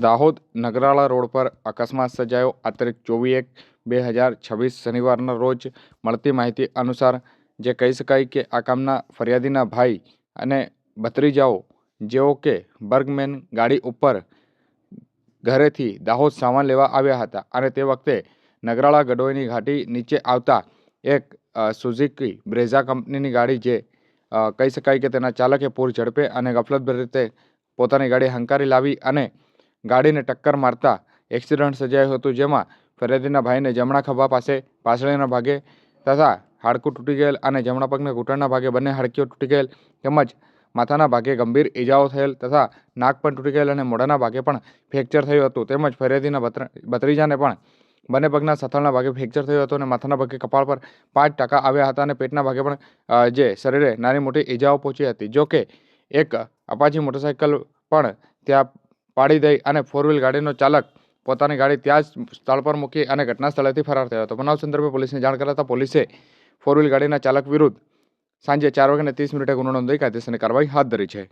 Dahod Nagarala road પર અકસ્માત સર્જાયો. આ તારીખ ચોવીસ એક બે હજાર છવ્વીસ શનિવારના રોજ મળતી માહિતી અનુસાર જે કહી શકાય કે આ કામના ફરિયાદીના ભાઈ અને ભત્રીજાઓ, જેઓ કે બર્ગમેન ગાડી ઉપર ઘરેથી દાહોદ સામાન લેવા આવ્યા હતા અને તે વખતે નગરાળા ગડોઈની ઘાટી નીચે આવતા એક સુઝુકી બ્રેઝા કંપનીની ગાડી જે કહી શકાય કે તેના ચાલકે પૂર ઝડપે અને ગફલતભરી રીતે પોતાની ગાડી હંકારી લાવી અને ગાડીને ટક્કર મારતા એક્સિડન્ટ સર્જાયું હતું, જેમાં ફરિયાદીના ભાઈને જમણા ખભા પાસે પાછળના ભાગે તથા હાડકું તૂટી ગયેલ અને જમણા પગના ઘૂંટણના ભાગે બંને હાડકીઓ તૂટી ગયેલ તેમજ માથાના ભાગે ગંભીર ઈજાઓ થયેલ તથા નાક પણ તૂટી ગયેલ અને મોઢાના ભાગે પણ ફ્રેક્ચર થયું હતું. તેમજ ફરિયાદીના ભત્ર- ભત્રીજાને પણ બંને પગના સથાળના ભાગે ફ્રેક્ચર થયું હતું અને માથાના ભાગે કપાળ પર પાંચ ટકા આવ્યા હતા અને પેટના ભાગે પણ જે શરીરે નાની મોટી ઈજાઓ પહોંચી હતી. જો કે એક અપાચી મોટરસાઇકલ પણ ત્યાં પાડી દઈ અને ફોર વ્હીલ ગાડીનો ચાલક પોતાની ગાડી ત્યાં જ સ્થળ પર મૂકી અને ઘટના સ્થળેથી ફરાર થયો હતો. બનાવ સંદર્ભે પોલીસને જાણ કરાતા પોલીસે ફોર વ્હીલ ગાડીના ચાલક વિરુદ્ધ સાંજે ચાર વાગ્યાને ત્રીસ મિનિટે ગુનો નોંધી કાયદેસરની કાર્યવાહી હાથ ધરી છે.